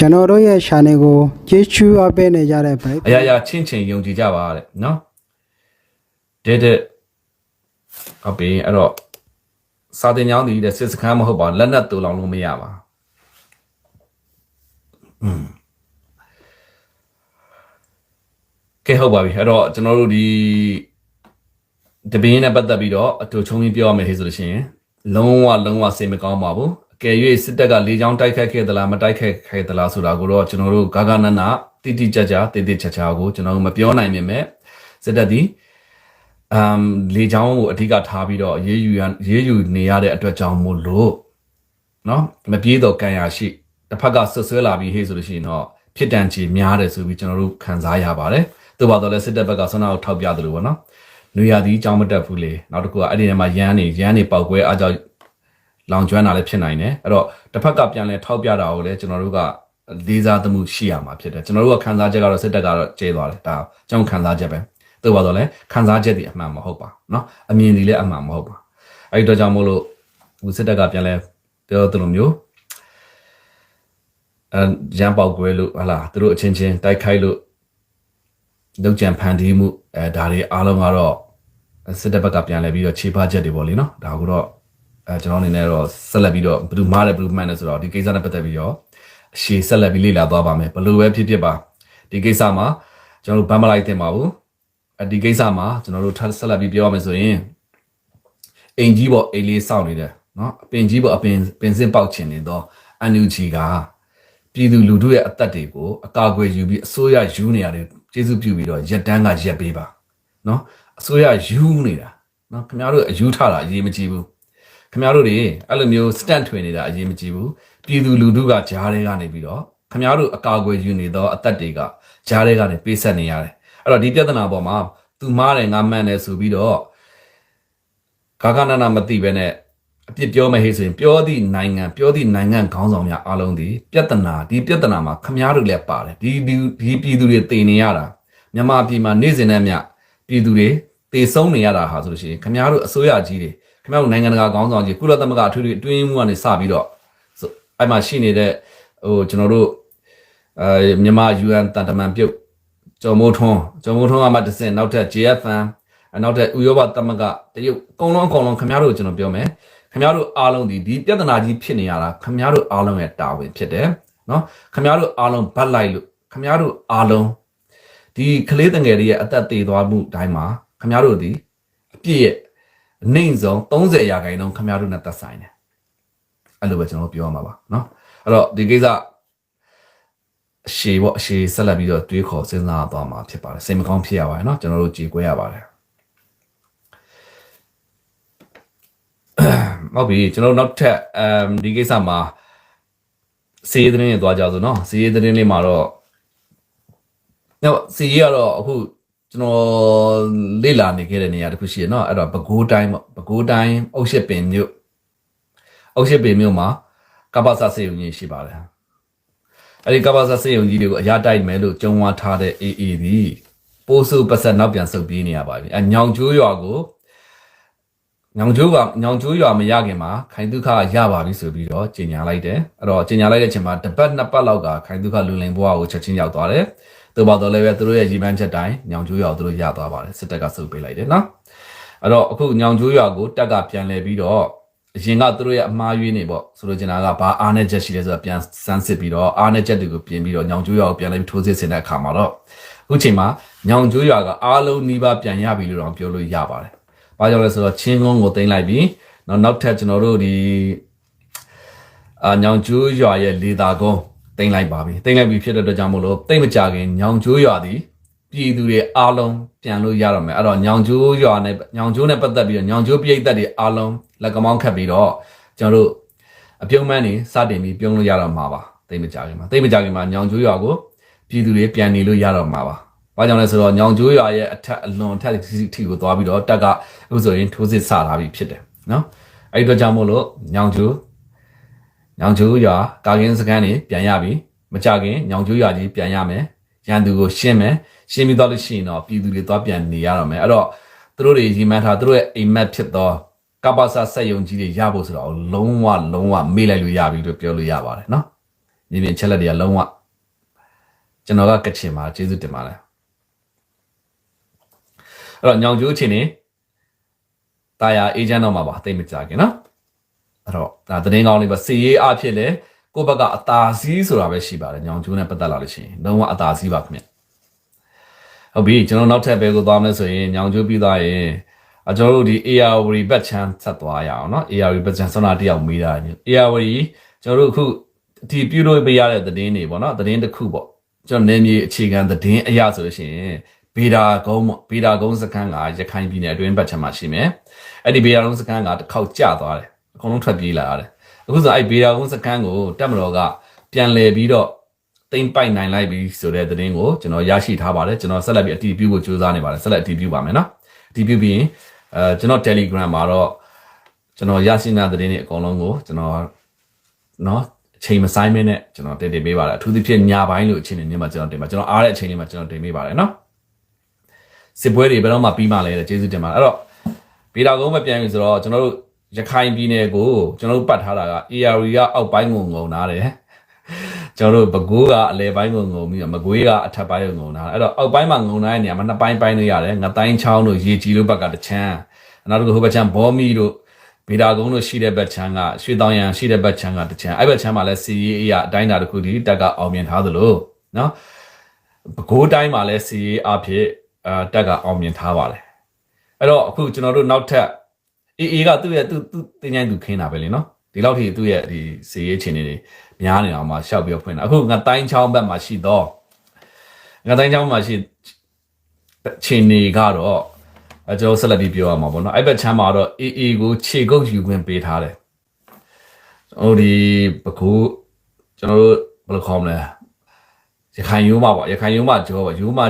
ကျွန်တော်တို့ရဲ့ channel ကိုကျေးဇူးအပ်ပေးနေကြတဲ့ဗိုက်အရာရာချင်းချင်းယုံကြည်ကြပါတဲ့နော်တဲ့တဲ့ဟုတ်ပြီအဲ့တော့စာတင်ကြောင်းတည်တဲ့စစ်စခန်းမဟုတ်ပါဘူးလက်နက်တူလောင်လို့မရပါอืมကဲဟုတ်ပါပြီအဲ့တော့ကျွန်တော်တို့ဒီတပင်းနဲ့ပတ်သက်ပြီးတော့အတူချုံကြီးပြောရမယ်ဟေ့ဆိုလို့ရှိရင်လုံးဝလုံးဝစိတ်မကောင်းပါဘူးအ ကယ်၍စစ်တပ်ကလေကြောင်းတိုက်ခတ်ခဲ့သလားမတိုက်ခတ်ခဲ့သလားဆိုတာကိုတော့ကျွန်တော်တို့ဂါဂနနတိတိကျကျတိတိကျကျကိုကျွန်တော်တို့မပြောနိုင်မြင်မဲ့စစ်တပ်ဒီအမ်လေကြောင်းကိုအဓိကထားပြီးတော့ရေးယူရရေးယူနေရတဲ့အတွက်ကြောင့်မို့လို့နော်မပြေတော့ကံရရှိတစ်ဖက်ကဆွဆွဲလာပြီးဟေ့ဆိုလို့ရှိရင်တော့ဖြစ်တန်ချီများတယ်ဆိုပြီးကျွန်တော်တို့ခံစားရပါတယ်သို့ပါတော့လဲစစ်တပ်ဘက်ကဆွမ်းနာကိုထောက်ပြတယ်လို့ပေါ့နော်နွေရာသီအကြောင်းမတက်ဘူးလေနောက်တစ်ခုကအဲ့ဒီထဲမှာရမ်းနေရမ်းနေပေါက်ကွဲအားကြောင့် လောင်ကျွမ်းတာလည်းဖြစ်နိုင်တယ်အဲ့တော့တစ်ဖက်ကပြန်လဲထောက်ပြတာကိုလည်းကျွန်တော်တို့ကလေးစားသမှုရှိရမှာဖြစ်တယ်ကျွန်တော်တို့ကခံစားချက်ကတော့စစ်တပ်ကတော့ကျဲသွားတယ်ဒါကျွန်တော်ခံစားချက်ပဲသို့ပါတော့လဲခံစားချက်ဒီအမှန်မဟုတ်ပါเนาะအမြင်ဒီလည်းအမှန်မဟုတ်ပါအဲ့ဒီတော့ကြောင့်မို့လို့ဟိုစစ်တပ်ကပြန်လဲပြောသလိုမျိုးအဲရန်ပေါက်ကွဲလို့ဟလာသူတို့အချင်းချင်းတိုက်ခိုက်လို့လောက်ကြံဖန်တီးမှုအဲဒါတွေအားလုံးကတော့စစ်တပ်ဘက်ကပြန်လဲပြီးတော့ခြေဖချက်တွေပေါ့လေနော်ဒါကတော့ အဲကျွန်တော်အနေနဲ့တော့ဆက်လက်ပြီးတော့ဘယ်သူမားတယ်ဘယ်သူမှန်တယ်ဆိုတော့ဒီကိစ္စနဲ့ပတ်သက်ပြီးတော့အရှိဆက်လက်ပြီးလေ့လာသွားပါမယ်ဘယ်လိုပဲဖြစ်ဖြစ်ပါဒီကိစ္စမှာကျွန်တော်တို့ဗမ်းမလိုက်တင်ပါဘူးအဲဒီကိစ္စမှာကျွန်တော်တို့ထပ်ဆက်လက်ပြီးပြောရမယ်ဆိုရင်အင်ကြီးပေါ့အိမ်လေးစောင့်နေတယ်နော်အပင်ကြီးပေါ့အပင်ပင်စင်ပေါက်ချင်နေတော့အန်ယူဂျီကပြည်သူလူထုရဲ့အသက်တွေကိုအကာအကွယ်ယူပြီးအစိုးရယူနေရတယ်ကျေးဇူးပြုပြီးတော့ရက်တန်းကရက်ပေးပါနော်အစိုးရယူနေတာနော်ခင်ဗျားတို့အယူထတာအရေးမကြီးဘူး ခင်ဗျားတို့တွေအဲ့လိုမျိုးစတန့်ထွင်နေတာအရေးမကြီးဘူးပြည်သူလူထုကကြားထဲကနေပြီးတော့ခင်ဗျားတို့အကာအကွယ်ယူနေတော့အသက်တွေကကြားထဲကနေပေးဆက်နေရတယ်အဲ့တော့ဒီပြဿနာပေါ်မှာသူမားတယ်ငါမှန်တယ်ဆိုပြီးတော့ဂါဂနနာမသိပဲနဲ့အပြစ်ပြောမယ်ဟေ့ဆိုရင်ပြောသည့်နိုင်ငံပြောသည့်နိုင်ငံခေါင်းဆောင်များအားလုံးဒီပြဿနာဒီပြဿနာမှာခမားတို့လည်းပါတယ်ဒီဒီဒီပြည်သူတွေတည်နေရတာမြန်မာပြည်မှာနေ့စဉ်နဲ့မျှပြည်သူတွေတည်ဆုံးနေရတာဟာဆိုလို့ရှိရင်ခမားတို့အစိုးရကြီးတွေခ မားတို့နိုင်ငံတကာခေါင်းဆောင်ကြီးကုလသမဂ္ဂအထွေထွေအတွင်းမှုကနေစပြီးတော့ဆိုအဲ့မှာရှိနေတဲ့ဟိုကျွန်တော်တို့အဲမြန်မာ UN တန်တမန်ပြုတ်ကျော်မိုးထွန်းကျော်မိုးထွန်းကမှတစ်ဆင့်နောက်ထပ် JFN အနောက်ထပ်ဥရောပသမဂ္ဂတရုတ်အကုန်လုံးအကုန်လုံးခမားတို့ကျွန်တော်ပြောမယ်ခင်ဗျားတို့အားလုံးဒီဒီပြဿနာကြီးဖြစ်နေရတာခင်ဗျားတို့အားလုံးရဲ့တာဝန်ဖြစ်တယ်နော်ခင်ဗျားတို့အားလုံးဗတ်လိုက်လို့ခင်ဗျားတို့အားလုံးဒီကလေးတငယ်တွေရဲ့အသက်သေးသွားမှုတိုင်းမှာခင်ဗျားတို့ဒီအပြည့်ရဲ့ အနှိမ့်ဆုံး30ရာခိုင်နှုန်းခင်ဗျားတို့နဲ့သက်ဆိုင်တယ်အဲ့လိုပဲကျွန်တော်ပြောရမှာပါနော်အဲ့တော့ဒီကိစ္စအရှိပေါ့အရှိဆက်လက်ပြီးတော့တွေးခေါ်စဉ်းစားသွားမှာဖြစ်ပါတယ်စိတ်မကောင်းဖြစ်ရပါတယ်နော်ကျွန်တော်တို့ကြည်ကွဲရပါတယ်ဟုတ်ပြီကျွန်တော်တို့နောက်ထပ်အမ်ဒီကိစ္စမှာစီးရီးသတင်းတွေသွားကြဆိုနော်စီးရီးသတင်းလေးမှာတော့တော့စီးရီးကတော့အခု ကျွန်တော်လေ့လာနေခဲ့တဲ့နေရာတစ်ခုရှိရနော်အဲ့တော့ပဲခူးတိုင်းပေါ့ပဲခူးတိုင်းအုတ်ရှစ်ပင်မြို့အုတ်ရှစ်ပင်မြို့မှာကပ္ပစစေယုံကြီးရှိပါတယ်အဲ့ဒီကပ္ပစစေယုံကြီးတွေကိုအရာတိုက်မယ်လို့ကြုံဝါထားတဲ့ AA ဒီပိုးစုပတ်ဆက်နောက်ပြန်ဆုတ်ပြေးနေရပါပြီအညောင်ကျိုးရွာကိုညောင်ကျိုးကညောင်ကျိုးရွာမရခင်မှာခိုင်ဒုက္ခရပါပြီဆိုပြီးတော့ကြေညာလိုက်တယ်အဲ့တော့ကြေညာလိုက်တဲ့အချိန်မှာတစ်ပတ်နှစ်ပတ်လောက်ကခိုင်ဒုက္ခလူလင်ဘွားကိုချက်ချင်းရောက်သွားတယ် သူပါတော့လည်းပဲသူတို့ရဲ့ရည်မှန်းချက်တိုင်းညောင်ကျိုးရွာကိုသူတို့ရသွားပါတယ်စစ်တပ်ကစုပ်ပေးလိုက်တယ်နော်အဲ့တော့အခုညောင်ကျိုးရွာကိုတက်ကပြန်လဲပြီးတော့အရင်ကသူတို့ရဲ့အမှားယွင်းနေပေါ့ဆိုလိုချင်တာကဘာအားနဲ့ချက်ရှိလဲဆိုတော့ပြန်စမ်းစစ်ပြီးတော့အားနဲ့ချက်တွေကိုပြင်ပြီးတော့ညောင်ကျိုးရွာကိုပြန်လဲပြီးထိုးစစ်ဆင်တဲ့အခါမှာတော့အခုချိန်မှာညောင်ကျိုးရွာကအားလုံးနှီးပါပြန်ရပြီလို့တော့ပြောလို့ရပါတယ်ဘာကြောင့်လဲဆိုတော့ချင်းကုန်းကိုတင်လိုက်ပြီးနောက်နောက်ထပ်ကျွန်တော်တို့ဒီအာညောင်ကျိုးရွာရဲ့လေသာကုန်း တင်လိုက်ပါပြီတင်လိုက်ပြီဖြစ်တဲ့အတွက်ကြောင့်မို့လို့တိတ်မကြခင်ညောင်ကျိုးရွာသည်ပြည်သူတွေအားလုံးပြန်လို့ရတော့မယ်အဲ့တော့ညောင်ကျိုးရွာနဲ့ညောင်ကျိုးနဲ့ပတ်သက်ပြီးတော့ညောင်ကျိုးပြည်သက်တွေအားလုံးလက်ကမောင်းခတ်ပြီးတော့ကျွန်တော်တို့အပြုံးမန်းနေစတင်ပြီးပြုံးလို့ရတော့မှာပါတိတ်မကြခင်မှာတိတ်မကြခင်မှာညောင်ကျိုးရွာကိုပြည်သူတွေပြန်နေလို့ရတော့မှာပါဘာကြောင့်လဲဆိုတော့ညောင်ကျိုးရွာရဲ့အထက်အလွန်ထက်ထိကိုသွားပြီးတော့တက်ကဥဆိုရင်ထိုးစစ်ဆလာပြီးဖြစ်တယ်နော်အဲ့ဒီတော့ကြောင့်မို့လို့ညောင်ကျိုး ညောင်ကျိုးရွာကာကင်းစကန်နေပြန်ရပြီမကြခင်ညောင်ကျိုးရွာကြီးပြန်ရမယ်ရန်သူကိုရှင်းမယ်ရှင်းပြီးတော့လို့ရှိရင်တော့ပြည်သူတွေသွားပြန်နေရတော့မယ်အဲ့တော့သူတို့တွေရီမန်းထားသူတို့ရဲ့အိမ်မက်ဖြစ်သောကပ္ပစစက်ယုံကြီးတွေရဖို့ဆိုတော့လုံးဝလုံးဝမေ့လိုက်လို့ရပြီလို့ပြောလို့ရပါတယ်နော်မြေပြင်ချက်လက်တွေကလုံးဝကျွန်တော်ကကချင်မှာကျေးဇူးတင်ပါတယ်အဲ့တော့ညောင်ကျိုးချင်းနေတာယာအေဂျင့်တော့မှာပါသိမကြခင်နော် အဲ့တော့ဒါသတင်းကောင်းလေးပါစီရေးအဖြစ်လဲကိုယ့်ဘက်ကအသာစီးဆိုတာပဲရှိပါတယ်ညောင်ကျိုးနဲ့ပတ်သက်လာလို့ရှိရင်လုံးဝအသာစီးပါခင်ဗျဟုတ်ပြီကျွန်တော်နောက်ထပ်ဘဲကိုသွားမယ်ဆိုရင်ညောင်ကျိုးပြီးသွားရင်အကျွန်တော်တို့ဒီ ARW ဘက်ချမ်းဆက်သွားရအောင်เนาะ ARW ဘက်ချမ်းဆွမ်းနာတယောက်မေးတာည ARW ကျွန်တော်တို့အခုဒီပြုလို့ပေးရတဲ့သတင်းတွေပေါ့เนาะသတင်းတစ်ခုပေါ့ကျွန်တော်နေမြေအခြေခံသတင်းအရာဆိုလို့ရှိရင်ဘေဒါကုန်းပေါ့ဘေဒါကုန်းစခန်းကရခိုင်ပြည်နယ်အတွင်းဘက်ချမ်းမှာရှိမယ်အဲ့ဒီဘေဒါကုန်းစခန်းကတစ်ခေါက်ကျသွားတယ် အကုန်လုံးထွက်ပြေးလာရတယ်အခုဆိုအဲ့ဘေဒါကုန်းစခန်းကိုတက်မတော်ကပြန်လည်ပြီးတော့တိမ့်ပိုက်နိုင်လိုက်ပြီဆိုတဲ့သတင်းကိုကျွန်တော်ရရှိထားပါတယ်ကျွန်တော်ဆက်လက်ပြီးအတည်ပြုဖို့ကြိုးစားနေပါတယ်ဆက်လက်အတည်ပြုပါမယ်နော်အတည်ပြုပြီးရင်အဲကျွန်တော် Telegram မှာတော့ကျွန်တော်ရရှိတဲ့သတင်းတွေအကုန်လုံးကိုကျွန်တော်နော်အချိန်မဆိုင်မင်းနဲ့ကျွန်တော်တင်တင်ပေးပါတယ်အထူးသဖြင့်ညပိုင်းလို့အချိန်နေမှာကျွန်တော်တင်ပါကျွန်တော်အားတဲ့အချိန်လေးမှာကျွန်တော်တင်ပေးပါတယ်နော်စစ်ပွဲတွေဘယ်တော့မှပြီးမှလဲတဲ့ကျေးဇူးတင်ပါတယ်အဲ့တော့ဗီတာကုန်းမပြန်ပြီဆိုတော့ကျွန်တော်တို့ ရခိုင်ပြည်နယ်ကိုကျွန်တော်တို့ပတ်ထားတာက AR ကအောက်ပိုင်းကိုငုံနာတယ်ကျွန်တော်တို့ပဲခူးကအလဲပိုင်းကိုငုံပြီးတော့မကွေးကအထက်ပိုင်းကိုငုံနာတယ်အဲ့တော့အောက်ပိုင်းမှာငုံနာတဲ့နေရာမှာနှစ်ပိုင်းပိုင်းလို့ရတယ်ငတိုင်းချောင်းတို့ရေကြီးတို့ဘက်ကတစ်ချမ်းနောက်တစ်ခုဟိုဘက်ချမ်းဘောမီတို့ဗီတာကုန်းတို့ရှိတဲ့ဘက်ချမ်းကရွှေတောင်ရံရှိတဲ့ဘက်ချမ်းကတစ်ချမ်းအဲ့ဘက်ချမ်းမှာလည်းစီရေးအရာအတိုင်းတာတစ်ခုဒီတက်ကအောင်မြင်ထားသလိုနော်ပဲခူးတိုင်းမှာလည်းစီရေးအဖြစ်အာတက်ကအောင်မြင်ထားပါတယ်အဲ့တော့အခုကျွန်တော်တို့နောက်ထပ် အေးအေးကသူ့ရဲ့သူ့သူ့တင်ချိုင်းသူခင်းတာပဲလေနော်ဒီလောက်ထိသူ့ရဲ့ဒီစီရေးချင်းတွေများနေအောင်မှရှောက်ပြီးတော့ဖွင့်တာအခုငတိုင်းချောင်းဘက်မှာရှိတော့ငတိုင်းချောင်းမှာရှိချင်းနေကတော့အကျော်ဆက်လက်ပြီးပြောရမှာပေါ့နော်အဲ့ဘက်ချမ်းမှာတော့အေးအေးကိုခြေကုပ်ယူခွင့်ပေးထားတယ်ဟိုဒီပကူကျွန်တော်တို့ဘယ်လိုခေါ်မလဲရခိုင်ရိုးမပေါ့ရခိုင်ရိုးမကျော်ပေါ့ရိုးမ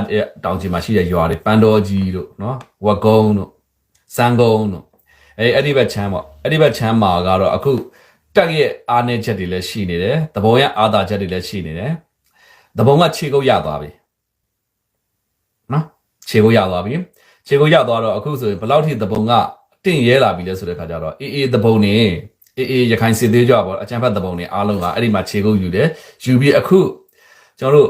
တောင်ချီမှာရှိတဲ့ရွာတွေပန်းတော်ကြီးတို့နော်ဝက်ကုန်းတို့စံကုန်းတို့ အဲအဲ့ဒီဘက်ချမ်းပေါ့အဲ့ဒီဘက်ချမ်းမှာကတော့အခုတက်ရဲ့အားနည်းချက်တွေလည်းရှိနေတယ်တပုံရဲ့အားသာချက်တွေလည်းရှိနေတယ်တပုံကခြေကုပ်ရသွားပြီနော်ခြေကုပ်ရသွားပြီခြေကုပ်ရသွားတော့အခုဆိုရင်ဘယ်လောက်ထိတပုံကတင့်ရဲလာပြီလဲဆိုတဲ့ခါကျတော့အေးအေးတပုံနေအေးအေးရခိုင်စစ်သေးကြပေါ့အချမ်းဖတ်တပုံနေအားလုံးကအဲ့ဒီမှာခြေကုပ်ယူတယ်ယူပြီးအခုကျွန်တော်တို့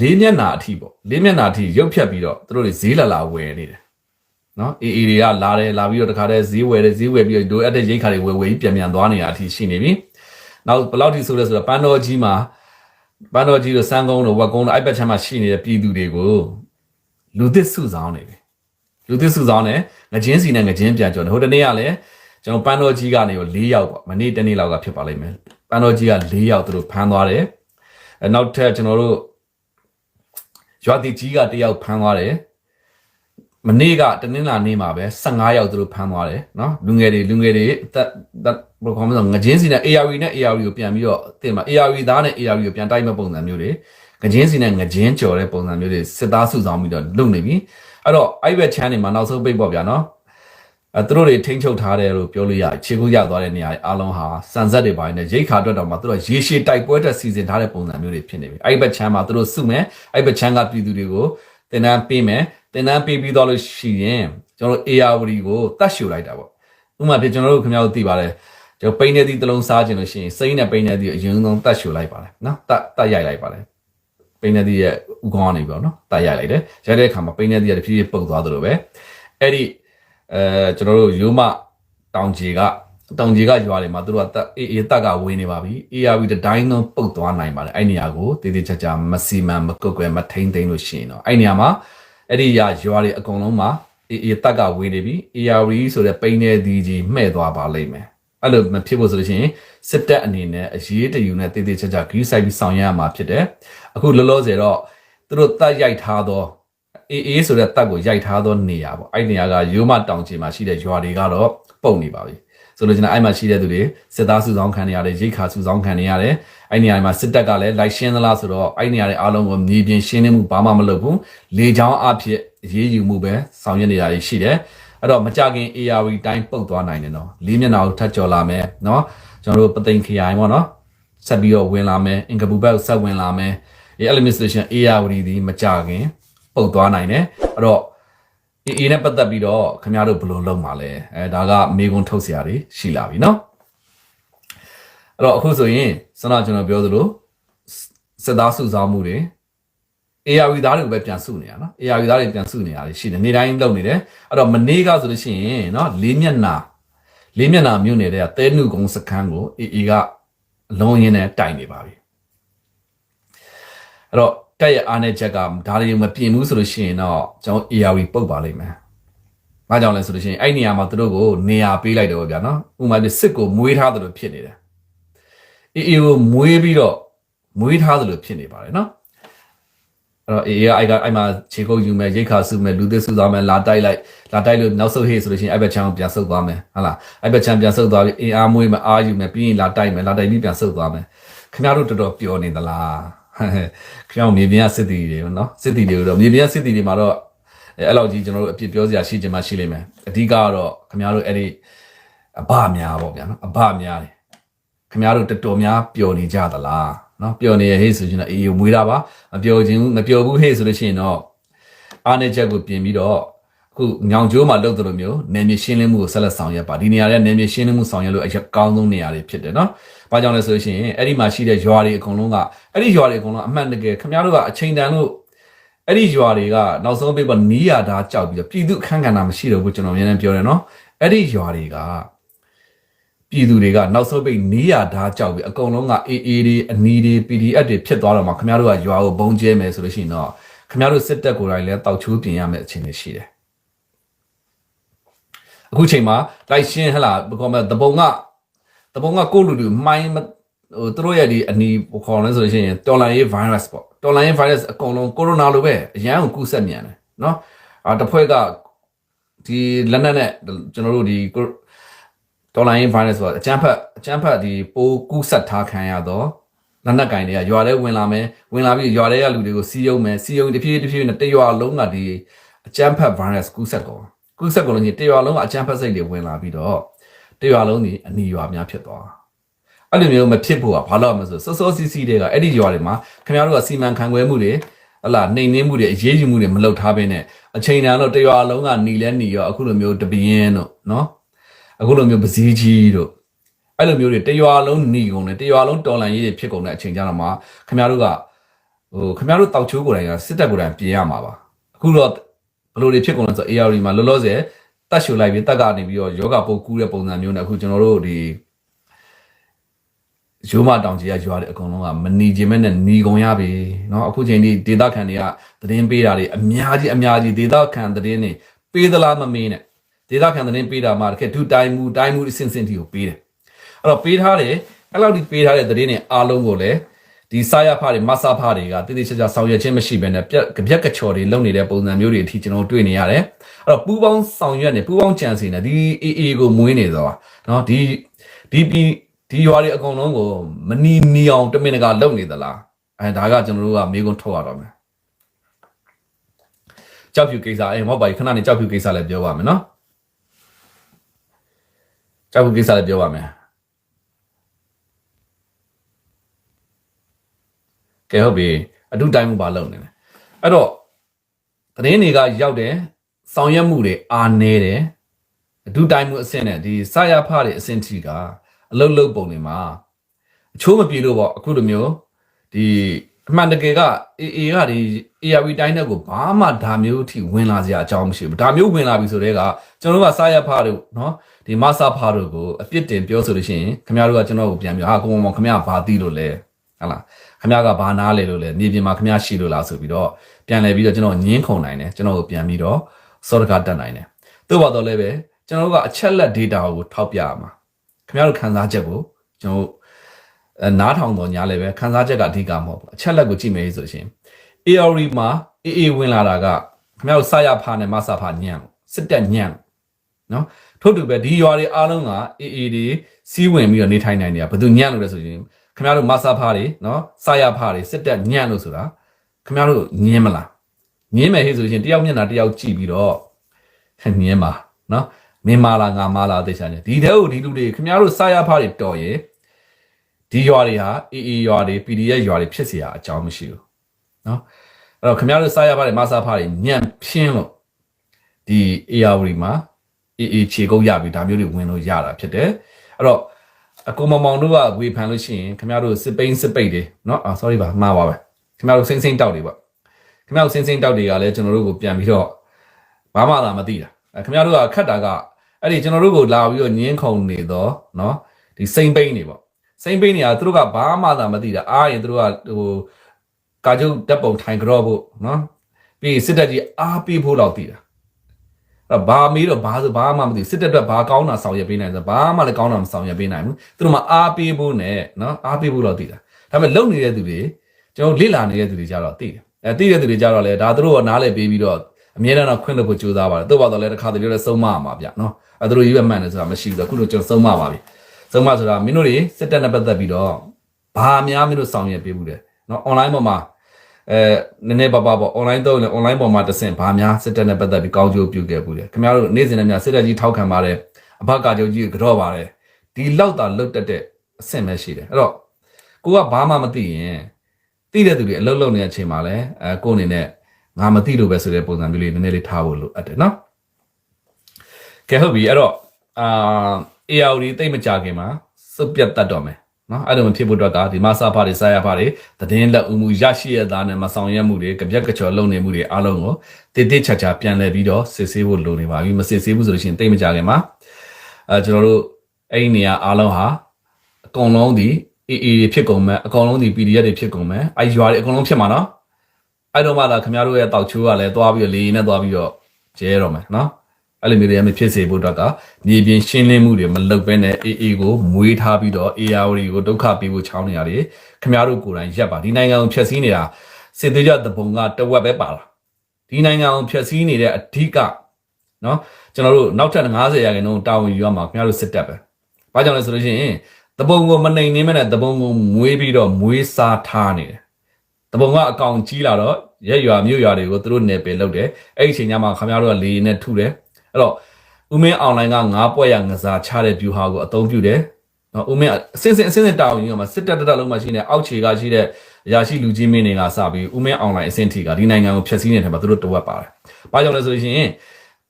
လေးမျက်နာအထိပေါ့လေးမျက်နာအထိရုပ်ဖြတ်ပြီးတော့သူတို့တွေဈေးလာလာဝယ်နေတယ် နော်အေးအေးတွေကလာတယ်လာပြီးတော့တခါတည်းဈေးဝယ်တယ်ဈေးဝယ်ပြီးတော့ဒိုအပ်တဲ့ရိတ်ခါတွေဝယ်ဝယ်ပြီးပြန်ပြန်သွားနေတာအထိရှိနေပြီနောက်ဘယ်လောက်ထိဆိုလဲဆိုတော့ပန်းတော်ကြီးမှာပန်းတော်ကြီးတို့စမ်းကုန်းတို့ဝက်ကုန်းတို့အိုက်ဘက်ချမ်းမှာရှိနေတဲ့ပြည်သူတွေကိုလူသစ်စုဆောင်နေပြီလူသစ်စုဆောင်နေငကြင်းစီနဲ့ငကြင်းပြန်ကြော်တယ်ဟိုတနေ့ကလည်းကျွန်တော်ပန်းတော်ကြီးကနေကို၄ယောက်ပေါ့မနေ့တနေ့လောက်ကဖြစ်ပါလိမ့်မယ်ပန်းတော်ကြီးက၄ယောက်သူတို့ဖမ်းသွားတယ်အဲနောက်ထပ်ကျွန်တော်တို့ရွာတိကြီးကတယောက်ဖမ်းသွားတယ် မနေ့ကတနင်္လာနေ့မှာပဲ15ယောက်သူတို့ဖမ်းသွားတယ်နော်လူငယ်တွေလူငယ်တွေတက်တက်ဘယ်လိုခေါ်မလဲငကြင်းစီနဲ့ ARV နဲ့ ARV ကိုပြန်ပြီးတော့တင်မှာ ARV သားနဲ့ ARV ကိုပြန်တိုက်မဲ့ပုံစံမျိုးတွေငကြင်းစီနဲ့ငကြင်းကြော်တဲ့ပုံစံမျိုးတွေစစ်သားစုဆောင်ပြီးတော့လုပ်နေပြီအဲ့တော့အဲ့ဘက်ချမ်းနေမှာနောက်ဆုံးပိတ်ပေါ့ဗျာနော်အဲသူတို့တွေထိန်းချုပ်ထားတယ်လို့ပြောလို့ရတယ်ခြေကူးရသွားတဲ့နေရာတွေအားလုံးဟာစံဆက်တွေပိုင်းနဲ့ရိတ်ခါအတွက်တော့မှသူတို့ရေရှည်တိုက်ပွဲတက်စီစဉ်ထားတဲ့ပုံစံမျိုးတွေဖြစ်နေပြီအဲ့ဘက်ချမ်းမှာသူတို့စုမယ်အဲ့ဘက်ချမ်းကပြည်သူတွေကို တင်တန်းပေးမယ်တင်တန်းပေးပြီးတော့လို့ရှိရင်ကျွန်တော်တို့ ARD ကိုတတ်ရှူလိုက်တာပေါ့ဥပမာပြကျွန်တော်တို့ခင်ဗျားတို့သိပါတယ်ကျွန်တော်ပိန်းနေသည့်တစ်လုံးစားခြင်းလို့ရှိရင်စိမ့်နဲ့ပိန်းနေသည့်အရင်ဆုံးတတ်ရှူလိုက်ပါတယ်နော်တတ်တတ်ရိုက်လိုက်ပါတယ်ပိန်းနေသည့်ရဲ့ဥကောင်းနေပြီပေါ့နော်တတ်ရိုက်လိုက်တယ်ရိုက်တဲ့အခါမှာပိန်းနေသည့်ရဲ့တဖြည်းဖြည်းပုတ်သွားသလိုပဲအဲ့ဒီအဲကျွန်တော်တို့ရိုးမတောင်ကြီးက တောင်ကြီးကရွာတွေမှာသူတို့ကတက်အေးအေးတက်ကဝင်းနေပါပြီ ARV တတိုင်းလုံးပုတ်သွားနိုင်ပါတယ်အဲ့နေရာကိုတည်တည်ချာချာမစီမံမကုတ်ကွယ်မထိမ့်သိမ်းလို့ရှိရင်တော့အဲ့နေရာမှာအဲ့ဒီရရွာတွေအကုန်လုံးမှာအေးအေးတက်ကဝေးနေပြီ ARV ဆိုတဲ့ပိန်းနေသည်ကြီးမှဲ့သွားပါလိမ့်မယ်အဲ့လိုမဖြစ်ဖို့ဆိုလို့ရှိရင်စစ်တပ်အနေနဲ့အရေးတယူနဲ့တည်တည်ချာချာဂီးဆိုင်ပြီးဆောင်ရွက်ရမှာဖြစ်တယ်အခုလောလောဆယ်တော့သူတို့တက်ရိုက်ထားသောအေးအေးဆိုတဲ့တက်ကိုရိုက်ထားသောနေရာပေါ့အဲ့နေရာကရိုးမတောင်ချီမှာရှိတဲ့ရွာတွေကတော့ပုံနေပါပြီ ဆိုလို့ကျွန်တော်အဲ့မှာရှိတဲ့သူတွေစစ်သားစုဆောင်ခံနေရတယ်ရိတ်ခါစုဆောင်ခံနေရတယ်အဲ့နေရာမှာစစ်တပ်ကလည်းလိုက်ရှင်းသလားဆိုတော့အဲ့နေရာတွေအားလုံးကိုမြေပြင်ရှင်းနေမှုဘာမှမလုပ်ဘူးလေချောင်းအဖြစ်ရေးယူမှုပဲဆောင်ရွက်နေတာရှိတယ်အဲ့တော့မကြခင် ARV တိုင်းပုတ်သွားနိုင်တယ်နော်လေးမျက်နှာကိုထပ်ကြော်လာမယ်နော်ကျွန်တော်တို့ပသိမ်ခရိုင်ပေါ့နော်ဆက်ပြီးတော့ဝင်လာမယ်အင်္ဂပူဘက်ဆက်ဝင်လာမယ်ဒီ administration ARV ဒီမကြခင်ပုတ်သွားနိုင်တယ်အဲ့တော့ အေးအေးနဲ့ပတ်သက်ပြီးတော့ခင်ဗျားတို့ဘယ်လိုလုပ်မှာလဲအဲဒါကမေကွန်းထုတ်စရာတွေရှိလာပြီเนาะအဲ့တော့အခုဆိုရင်စနကျွန်တော်ပြောသလို စစ်သားစုဆောင်မှုတွေ AR သားတွေကိုပဲပြန်စုနေရနော် AR သားတွေပြန်စုနေရတယ်ရှိတယ်နေတိုင်းလုပ်နေတယ်အဲ့တော့မနေ့ကဆိုလို့ရှိရင်နော်လေးမျက်နှာလေးမျက်နှာမြို့နယ်တဲ့ကတဲနုကုန်းစခန်းကို AA ကအလုံးရင်းနဲ့တိုင်နေပါပြီအဲ့တော့ တက်ရအားနဲ့ချက်ကဒါတွေမပြင်ဘူးဆိုလို့ရှိရင်တော့ကျွန်တော် AR ပုတ်ပါလိမ့်မယ်။ဘာကြောင့်လဲဆိုလို့ရှိရင်အဲ့နေရာမှာသူတို့ကိုနေရာပေးလိုက်တယ်ပေါ့ဗျာနော်။ဥပမာပြစစ်ကိုမွေးထားတယ်လို့ဖြစ်နေတယ်။ AA ကိုမွေးပြီးတော့မွေးထားတယ်လို့ဖြစ်နေပါတယ်နော်။အဲ့တော့ AA ကအဲ့ကအဲ့မှာခြေကုပ်ယူမယ်ရိတ်ခါစုမယ်လူသစ်စုသွားမယ်လာတိုက်လိုက်လာတိုက်လို့နောက်ဆုတ်ဟေ့ဆိုလို့ရှိရင်အဲ့ဘက်ချမ်းကိုပြန်ဆုတ်သွားမယ်ဟုတ်လားအဲ့ဘက်ချမ်းပြန်ဆုတ်သွားပြီးအင်အားမွေးမယ်အားယူမယ်ပြီးရင်လာတိုက်မယ်လာတိုက်ပြီးပြန်ဆုတ်သွားမယ်ခင်ဗျားတို့တော်တော်ပျော်နေသလားဟဲ့ဟဲ့ ခင်ဗျားတို့မြေပြင်ကစစ်တီတွေနော်စစ်တီတွေတော့မြေပြင်ကစစ်တီတွေမှာတော့အဲ့လောက်ကြီးကျွန်တော်တို့အပြစ်ပြောစရာရှိချင်မှရှိလိမ့်မယ်အဓိကကတော့ခင်ဗျားတို့အဲ့ဒီအဘများပေါ့ဗျာနော်အဘများတယ်ခင်ဗျားတို့တော်တော်များပျော်နေကြသလားနော်ပျော်နေရဟေ့ဆိုရင်တော့အေးမွေးတာပါမပျော်ခြင်းဘူးမပျော်ဘူးဟေ့ဆိုလို့ရှိရင်တော့အားနေချက်ကိုပြင်ပြီးတော့အခုညောင်ကျိုးမှာလုပ်သလိုမျိုးနယ်မြေရှင်းလင်းမှုကိုဆက်လက်ဆောင်ရွက်ပါဒီနေရာရဲ့နယ်မြေရှင်းလင်းမှုဆောင်ရွက်လို့အကောင်းဆုံးနေရာတွေဖြစ်တယ်နော်။ ဘာကြောင့်လဲဆိုလို့ရှိရင်အဲ့ဒီမှာရှိတဲ့ရွာတွေအကုန်လုံးကအဲ့ဒီရွာတွေအကုန်လုံးအမှန်တကယ်ခင်ဗျားတို့ကအချိန်တန်လို့အဲ့ဒီရွာတွေကနောက်ဆုံးပေးပါနီးရတာကြောက်ပြီးတော့ပြည်သူအခန်းကဏ္ဍမရှိတော့ဘူးကျွန်တော်အများနဲ့ပြောတယ်နော်။အဲ့ဒီရွာတွေကပြည်သူတွေကနောက်ဆုံးပိတ်နီးရတာကြောက်ပြီးအကုန်လုံးက AA တွေအနီးတွေ PDF တွေဖြစ်သွားတော့မှခင်ဗျားတို့ကရွာကိုဘုံကျဲမယ်ဆိုလို့ရှိရင်တော့ခင်ဗျားတို့စစ်တပ်ကိုယ်တိုင်လည်းတောက်ချိုးပြင်ရမယ့်အခြေအနေရှိတယ်။အခုချိန်မှာလိုက်ရှင်းဟလာဘယ်ကောမတပုံက တပုံကကိုယ့်လူလူမိုင်းမဟိုသူတို့ရဲ့ဒီအနီဘယ်ခေါ်လဲဆိုလို့ရှိရင်တော်လိုင်းရေး virus ပေါ့တော်လိုင်းရေး virus အကုန်လုံးကိုရိုနာလိုပဲအရန်ကိုကူးစက်မြန်တယ်နော်အာတစ်ဖွဲ့ကဒီလက်နက်နဲ့ကျွန်တော်တို့ဒီတော်လိုင်းရေး virus ဆိုတာအချမ်းဖက်အချမ်းဖက်ဒီပိုးကူးစက်ထားခံရတော့လက်နက်ကင်တွေကရွာထဲဝင်လာမယ်ဝင်လာပြီးရွာထဲကလူတွေကိုစီးယုံမယ်စီးယုံတဖြည်းဖြည်းတဖြည်းနဲ့တရွာလုံးကဒီအချမ်းဖက် virus ကူးစက်ကုန်ကူးစက်ကုန်လို့ညတရွာလုံးကအချမ်းဖက်စိတ်တွေဝင်လာပြီးတော့ တရွာလုံးဒီအနီရွာများဖြစ်သွားအဲ့လိုမျိုးမဖြစ်ဖို့ကဘာလို့မလဲဆိုစောစောစီးစီးတွေကအဲ့ဒီရွာတွေမှာခင်ဗျားတို့ကစီမံခန့်ခွဲမှုတွေဟလာနှိမ်နှင်းမှုတွေအရေးယူမှုတွေမလုပ်ထားဘဲနဲ့အချိန်တန်တော့တရွာလုံးကหนีလဲหนีရောအခုလိုမျိုးတပင်းတို့နော်အခုလိုမျိုးပစည်းကြီးတို့အဲ့လိုမျိုးတွေတရွာလုံးหนีကုန်တယ်တရွာလုံးတော်လန်ရေးတွေဖြစ်ကုန်တဲ့အချိန်ကြတော့မှခင်ဗျားတို့ကဟိုခင်ဗျားတို့တောက်ချိုးကိုယ်တိုင်ကစစ်တပ်ကိုယ်တိုင်ပြင်ရမှာပါအခုတော့ဘယ်လိုတွေဖြစ်ကုန်လဲဆို AR မှာလောလောဆယ် တတ်ရှူလိုက်ပြီးတက်ကနေပြီးတော့ယောဂပုတ်ကူးတဲ့ပုံစံမျိုးနဲ့အခုကျွန်တော်တို့ဒီရိုးမတောင်ကြီးကရွာတဲ့အကုန်လုံးကမနီခြင်းမဲ့နဲ့နီကုန်ရပြီเนาะအခုချိန်ဒီဒေတာခန်တွေကသတင်းပေးတာတွေအများကြီးအများကြီးဒေတာခန်သတင်းတွေပေးသလားမမေးနဲ့ဒေတာခန်သတင်းပေးတာမှတကယ်ဒုတိုင်းမူတိုင်းမူအစင်စင်တီကိုပေးတယ်အဲ့တော့ပေးထားတယ်အဲ့လောက်ဒီပေးထားတဲ့သတင်းတွေအားလုံးကိုလည်း ဒီစာရဖတွေမဆာဖတွေကတိတိကျကျဆောင်ရွက်ခြင်းမရှိဘဲနဲ့ပြက်ပြက်ကချော်တွေလုပ်နေတဲ့ပုံစံမျိုးတွေအထိကျွန်တော်တွေ့နေရတယ်အဲ့တော့ပူပေါင်းဆောင်ရွက်နေပူပေါင်းကြံစီနေဒီ AA ကိုမွေးနေသွားနော်ဒီဒီပြည်ဒီရွာတွေအကုန်လုံးကိုမနီနီအောင်တမင်တကာလုပ်နေသလားအဲဒါကကျွန်တော်တို့ကမေးခွန်းထုတ်ရတော့မယ်ကြောက်ဖြူကိစ္စအဲမဟုတ်ပါဘူးခဏနေကြောက်ဖြူကိစ္စလည်းပြောပါမယ်နော်ကြောက်ဖြူကိစ္စလည်းပြောပါမယ် ကဲဟုတ်ပြီအတူတိုင်းမှုပါလုပ်နေတယ်အဲ့တော့သတင်းတွေကရောက်တယ်ဆောင်ရွက်မှုတွေအားနေတယ်အတူတိုင်းမှုအဆင့်နဲ့ဒီစရဖတွေအဆင့်ထိကအလုတ်လုတ်ပုံတွေမှာအချိုးမပြေလို့ပေါ့အခုလိုမျိုးဒီအမှန်တကယ်က AA ကဒီ ARV တိုင်းတဲ့ကိုဘာမှဒါမျိုးထိဝင်လာစရာအကြောင်းမရှိဘူးဒါမျိုးဝင်လာပြီဆိုတော့ကကျွန်တော်တို့ကစရဖားတို့နော်ဒီမဆဖားတို့ကိုအပြစ်တင်ပြောဆိုလို့ရှိရင်ခင်ဗျားတို့ကကျွန်တော်ကိုပြန်ပြောဟာကိုမမခင်ဗျားဘာသိလို့လဲ ဟလာခင်ဗျားကဘာနားလဲလို့လဲနေပြင်မှာခင်ဗျားရှိလို့လားဆိုပြီးတော့ပြန်လဲပြီးတော့ကျွန်တော်ညင်းခုန်နိုင်တယ်ကျွန်တော်ကိုပြန်ပြီးတော့စောတကတက်နိုင်တယ်သို့ပါတော့လည်းပဲကျွန်တော်တို့ကအချက်လက် data ကိုထောက်ပြရမှာခင်ဗျားတို့ခန်းစားချက်ကိုကျွန်တော်အဲနားထောင်တော်ညာလည်းပဲခန်းစားချက်ကအဓိကမဟုတ်ဘူးအချက်လက်ကိုကြည့်မယ်ဆိုရှင် ARD မှာ AA ဝင်လာတာကခင်ဗျားတို့စရဖာနဲ့မဆာဖာညံ့စစ်တက်ညံ့နော်ထို့တူပဲဒီရွာတွေအားလုံးက AA တွေစီးဝင်ပြီးတော့နေထိုင်နိုင်နေတာဘယ်သူညံ့လို့လဲဆိုရင် ခင်ဗျားတို့မဆာဖာတွေနော်စရဖာတွေစစ်တက်ညံ့လို့ဆိုတာခင်ဗျားတို့ညင်းမလားညင်းမယ်ဟဲ့ဆိုရင်တယောက်မျက်နှာတယောက်ကြည့်ပြီးတော့ညင်းပါနော်မင်းမာလာငါမာလာသိချာနေဒီတဲ့ကိုဒီလူတွေခင်ဗျားတို့စာရဖားတွေတော်ရဲ့ဒီရွာတွေဟာအေးအေးရွာတွေ PDF ရွာတွေဖြစ်เสียအကြောင်းမရှိဘူးเนาะအဲ့တော့ခင်ဗျားတို့စာရဖားတွေမဆာဖားတွေညံ့ဖြင်းလို့ဒီ AR တွေမှာအေးအေးခြေကုပ်ရပြီးဒါမျိုးတွေဝင်လို့ရတာဖြစ်တယ်အဲ့တော့ အကူမောင်မောင်တို့ကဝေဖန်လို့ရှိရင်ခင်ဗျားတို့စစ်ပိန်းစစ်ပိတ်တွေเนาะအာ sorry ပါမှားပါပဲခင်ဗျားတို့စိမ့်စိမ့်တောက်တွေပေါ့ခင်ဗျားတို့စိမ့်စိမ့်တောက်တွေကလည်းကျွန်တော်တို့ကိုပြန်ပြီးတော့ဘာမှသာမသိတာအဲခင်ဗျားတို့ကခတ်တာကအဲ့ဒီကျွန်တော်တို့ကိုလာပြီးတော့ညင်းခုန်နေတော့เนาะဒီစိမ့်ပိန်းတွေပေါ့စိမ့်ပိန်းတွေကသူတို့ကဘာမှသာမသိတာအားရင်သူတို့ကဟိုကာကျုပ်တက်ပုံထိုင်ကြော့ဖို့เนาะပြီးစစ်တပ်ကြီးအားပေးဖို့တော့သိတာ အဲ့တော့ဘာမေးတော့ဘာဆိုဘာမှမသိဘူးစစ်တပ်အတွက်ဘာကောင်းတာဆောင်ရွက်ပေးနိုင်ဆိုဘာမှလည်းကောင်းတာမဆောင်ရွက်ပေးနိုင်ဘူးသူတို့မှအားပေးဖို့နဲ့နော်အားပေးဖို့တော့သိတာဒါပေမဲ့လုံနေတဲ့သူတွေကျွန်တော်လေ့လာနေတဲ့သူတွေကြတော့သိတယ်အဲသိတဲ့သူတွေကြတော့လေဒါသူတို့ကနားလည်ပေးပြီးတော့အမြဲတမ်းတော့ခွင့်လို့ဖို့ကြိုးစားပါတယ်သူ့ဘာတော့လဲတစ်ခါတည်းလည်းစုံမမှာဗျနော်အဲသူတို့ရွေးမှန်တယ်ဆိုတာမရှိဘူးအခုတော့ကျွန်တော်စုံမပါပြီစုံမဆိုတာမင်းတို့တွေစစ်တပ်နဲ့ပတ်သက်ပြီးတော့ဘာများမင်းတို့ဆောင်ရွက်ပေးဘူးလဲနော် online ပေါ်မှာ အဲနည်းနည်းပါးပါးပေါ့ online တော့လည်း online ပေါ်မှာတဆင့်ဘာများစစ်တပ်နဲ့ပတ်သက်ပြီးကောင်းကျိုးပြုခဲ့ဘူးလေခင်ဗျားတို့နေ့စဉ်နဲ့များစစ်တပ်ကြီးထောက်ခံပါတယ်အဘကာချုပ်ကြီးကတော့ပါတယ်ဒီလောက်တာလုတ်တက်တဲ့အဆင့်ပဲရှိတယ်အဲ့တော့ကိုကဘာမှမသိရင်သိတဲ့သူတွေအလုပ်လုပ်နေတဲ့အချိန်မှာလဲအဲကိုအနေနဲ့ငါမသိလို့ပဲဆိုတဲ့ပုံစံမျိုးလေးနည်းနည်းလေးထားဖို့လိုအပ်တယ်နော်ကဲဟုတ်ပြီအဲ့တော့အာ AR တိတ်မကြခင်မှာစုပ်ပြတ်တတ်တော့မယ် နော်အဲ့လိုမဖြစ်ဖို့အတွက်ကဒီမဆာဖာတွေစာရဖာတွေသတင်းလက်ဦးမှုရရှိရတာနဲ့မဆောင်ရွက်မှုတွေကြပြက်ကကြော်လုံနေမှုတွေအားလုံးကိုတည်တည်ချာချာပြန်လဲပြီးတော့စစ်ဆေးဖို့လိုနေပါပြီမစစ်ဆေးဘူးဆိုလို့ရှိရင်တိတ်မကြခင်မှာအဲကျွန်တော်တို့အဲ့ဒီနေရာအားလုံးဟာအကုန်လုံးဒီ AA တွေဖြစ်ကုန်မယ်အကုန်လုံးဒီ PDF တွေဖြစ်ကုန်မယ်အဲ့ရွာတွေအကုန်လုံးဖြစ်မှာနော်အဲ့တော့မှလာခင်ဗျားတို့ရဲ့တောက်ချိုးကလည်းသွားပြီးတော့လေရင်နဲ့သွားပြီးတော့ကျဲတော့မယ်နော် အဲ့လိုမျိုးတွေမဖြစ်စေဖို့အတွက်ကမြေပြင်ရှင်းလင်းမှုတွေမလုပ်ဘဲနဲ့ AA ကိုမွေးထားပြီးတော့ AR တွေကိုဒုက္ခပေးဖို့ချောင်းနေရတယ်ခင်ဗျားတို့ကိုယ်တိုင်ရက်ပါဒီနိုင်ငံကိုဖျက်ဆီးနေတာစစ်သေးကြတပုံကတဝက်ပဲပါလာဒီနိုင်ငံကိုဖျက်ဆီးနေတဲ့အဓိကနော်ကျွန်တော်တို့နောက်ထပ်90ရာခိုင်နှုန်းတာဝန်ယူရမှာခင်ဗျားတို့စစ်တပ်ပဲဘာကြောင့်လဲဆိုလို့ရှိရင်တပုံကိုမနှိမ်နှင်းမဲ့နဲ့တပုံကိုမွေးပြီးတော့မွေးစားထားနေတယ်တပုံကအကောင်ကြီးလာတော့ရက်ရွာမြို့ရွာတွေကိုသူတို့နယ်ပယ်လုပ်တယ်အဲ့ဒီအချိန်ညမှာခင်ဗျားတို့ကလေရင်နဲ့ထုတယ် အဲ့တော့ဦးမင်းအွန်လိုင်းကငါးပွဲရငစားချတဲ့ view ဟာကိုအသုံးပြုတယ်နော်ဦးမင်းအစင်းစင်းအစင်းစင်းတောင်းရင်ကမှစစ်တပ်တက်တက်လုံးမှရှိနေအောက်ခြေကရှိတဲ့အရာရှိလူကြီးမင်းတွေကစပြီးဦးမင်းအွန်လိုင်းအဆင့်ထိကဒီနိုင်ငံကိုဖျက်ဆီးနေတဲ့မှာသူတို့တဝက်ပါတယ်။ဘာကြောင့်လဲဆိုလို့ရှိရင်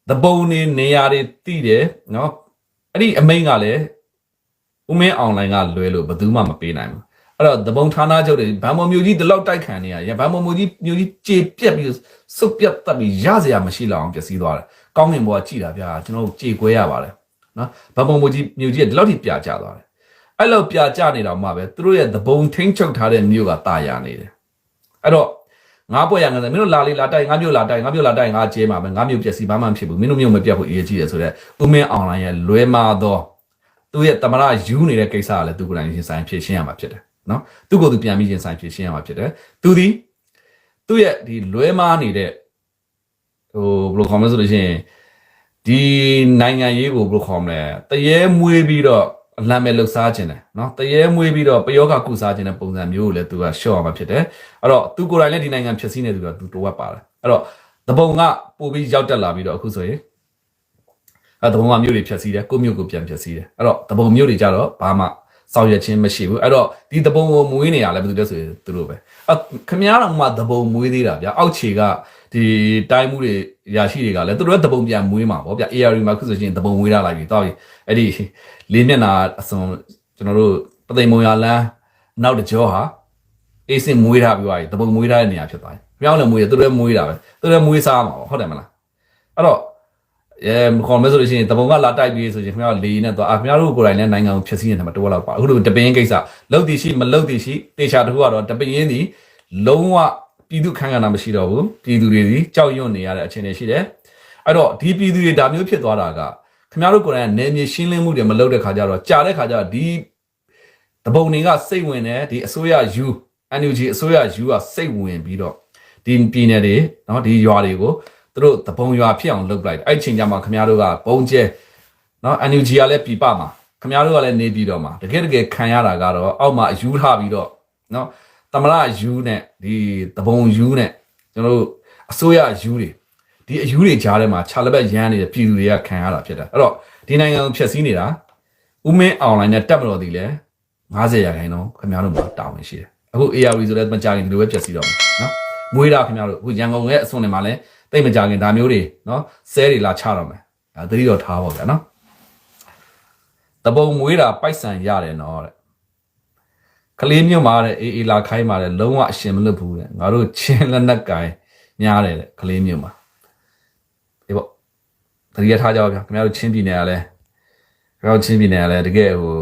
သဘုံနေနေရာတွေတိတယ်နော်အဲ့ဒီအမိန်ကလည်းဦးမင်းအွန်လိုင်းကလွယ်လို့ဘယ်သူမှမပေးနိုင်ဘူး။အဲ့တော့သဘုံဌာနချုပ်တွေဗန်မော်မျိုးကြီးဒီလောက်တိုက်ခံနေရရဗန်မော်မျိုးကြီးမျိုးကြီးကြေပြက်ပြီးစုပ်ပြတ်တက်ပြီးရစရာမရှိလောက်အောင်ပျက်စီးသွားတယ်။ ကောင်းကင်ဘုရားကြည်တာဗျာကျွန်တော်တို့ကြေကွဲရပါတယ်နော်ဗန်မော်မျိုးကြီးမျိုးကြီးကဒီလောက်ထိပြကျသွားတယ်။အဲ့လောက်ပြကျနေတော့မှပဲသူတို့ရဲ့သဘုံထိန်းချုပ်ထားတဲ့မြို့ကတာယာနေတယ်။အဲ့တော့ငါပွဲရငါမင်းတို့လာလေလာတိုက်ငါမြို့လာတိုက်ငါမြို့လာတိုက်ငါကျဲမှာပဲငါမြို့ပျက်စီးဘာမှမဖြစ်ဘူးမင်းတို့မြို့မပြတ်ဘူးအရေးကြီးတယ်ဆိုတော့ဦးမင်းအွန်လိုင်းရဲ့လွဲမာသောသူရဲ့တမရယူနေတဲ့ကိစ္စကလည်းသူကိုယ်တိုင်ရင်ဆိုင်ဖြည့်ရှင်းရမှာဖြစ်တယ်နော်သူကိုယ်သူပြန်ပြီးရင်ဆိုင်ဖြည့်ရှင်းရမှာဖြစ်တယ်သူဒီသူ့ရဲ့ဒီလွဲမာနေတဲ့ ဟိုဘယ်လိုခေါ်မလဲဆိုလို့ရှိရင်ဒီနိုင်ငံရေးကိုဘယ်လိုခေါ်မလဲတရေမွေးပြီးတော့အလံမဲ့လှုပ်ရှားခြင်းတယ်နော်တရေမွေးပြီးတော့ပယောဂကုစားခြင်းတဲ့ပုံစံမျိုးကိုလည်းသူကရှော့ရမှာဖြစ်တယ်အဲ့တော့သူကိုယ်တိုင်လည်းဒီနိုင်ငံဖြစ်စည်းနေသူကသူတဝက်ပါတယ်အဲ့တော့တပုံကပို့ပြီးရောက်တက်လာပြီးတော့အခုဆိုရင်အဲ့တပုံကမြို့တွေဖြတ်စည်းတယ်ကိုမြို့ကိုပြန်ဖြတ်စည်းတယ်အဲ့တော့တပုံမြို့တွေကြတော့ဘာမှဆောင်ရွက်ခြင်းမရှိဘူးအဲ့တော့ဒီတပုံကိုမွေးနေရလဲဘယ်သူလဲဆိုရင်သူတို့ပဲအဲ့ခမည်းတော်မှတပုံမွေးသေးတာဗျအောက်ခြေက ဒီတိုင်းမှုတွေရာရှိတွေကလည်းသူတို့ကတပုံပြန်မွေးမှာပေါ့ဗျ AR မှာခုဆိုရင်တပုံမွေးထားလိုက်ပြီတော့အဲ့ဒီလေးမျက်နာအစုံကျွန်တော်တို့ပသိမ်မုံရလန်းနောက်တစ်ကြောဟာအေးစင်မွေးထားပြီးသွားပြီတပုံမွေးထားတဲ့နေရာဖြစ်သွားပြီပြောင်းလည်းမွေးတယ်သူတို့လည်းမွေးတာပဲသူတို့လည်းမွေးစားမှာပေါ့ဟုတ်တယ်မလားအဲ့တော့အဲခေါ်မဲဆိုလို့ရှိရင်တပုံကလာတိုက်ပြီးဆိုရင်ခင်ဗျားလေနဲ့တော့အခင်ဗျားတို့ကိုယ်တိုင်လည်းနိုင်ငံကိုဖျက်ဆီးနေတာမှာတော့လောက်ပါအခုလိုတပင်းကိစ္စလုတ်တည်ရှိမလုတ်တည်ရှိတေချာတခုကတော့တပင်းဒီလုံးဝ ပြည်သူခန့်ခန့်တာမရှိတော့ဘူးပြည်သူတွေဒီကြောက်ရွံ့နေရတဲ့အခြေအနေရှိတယ်အဲ့တော့ဒီပြည်သူတွေဒါမျိုးဖြစ်သွားတာကခင်ဗျားတို့ကိုယ်တိုင်နယ်မြေရှင်းလင်းမှုတွေမလုပ်တဲ့ခါကျတော့ကြာတဲ့ခါကျတော့ဒီတပုံတွေကစိတ်ဝင်တယ်ဒီအစိုးရ U NUG အစိုးရ U ကစိတ်ဝင်ပြီးတော့ဒီပြည်နယ်တွေเนาะဒီရွာတွေကိုသူတို့တပုံရွာဖြစ်အောင်လုပ်လိုက်အဲ့ချိန်ကျမှခင်ဗျားတို့ကဘုံကျဲเนาะ NUG ကလည်းပြပမှာခင်ဗျားတို့ကလည်းနေပြီးတော့မှာတကယ်တကယ်ခံရတာကတော့အောက်မှာယူထားပြီးတော့เนาะ တမရယူနဲ့ဒီတပုံယူနဲ့ကျွန်တော်တို့အစိုးရယူတွေဒီအယူတွေကြားထဲမှာခြာလက်ဘက်ရမ်းနေတဲ့ပြည်သူတွေကခံရတာဖြစ်တယ်အဲ့တော့ဒီနိုင်ငံကိုဖျက်ဆီးနေတာဥမင်းအွန်လိုင်းနဲ့တက်မတော်သည်လဲ90ရာခိုင်နှုန်းခင်ဗျားတို့မှာတာဝန်ရှိတယ်အခု ARV ဆိုလည်းမကြခင်ဒီလိုပဲဖျက်ဆီးတော့မယ်နော်မွေးတာခင်ဗျားတို့အခုရန်ကုန်ရဲ့အစွန်တွေမှာလည်းတိတ်မကြခင်ဒါမျိုးတွေနော်ဆဲတွေလာချတော့မယ်ဒါသတိတော်ထားပါဗျာနော်တတပုံမွေးတာပိုက်ဆံရတယ်နော်တဲ့ ကလေးမျိုးမှာတဲ့အေးအေးလာခိုင်းပါတဲ့လုံးဝအရှင်မလွတ်ဘူးတဲ့ငါတို့ချင်းလက်နက်ကင်ညားတယ်တဲ့ကလေးမျိုးမှာဒီပေါ့တတိယထားကြပါဗျာခင်ဗျားတို့ချင်းပြည်နယ်ကလည်းခင်ဗျားတို့ချင်းပြည်နယ်ကလည်းတကယ်ဟို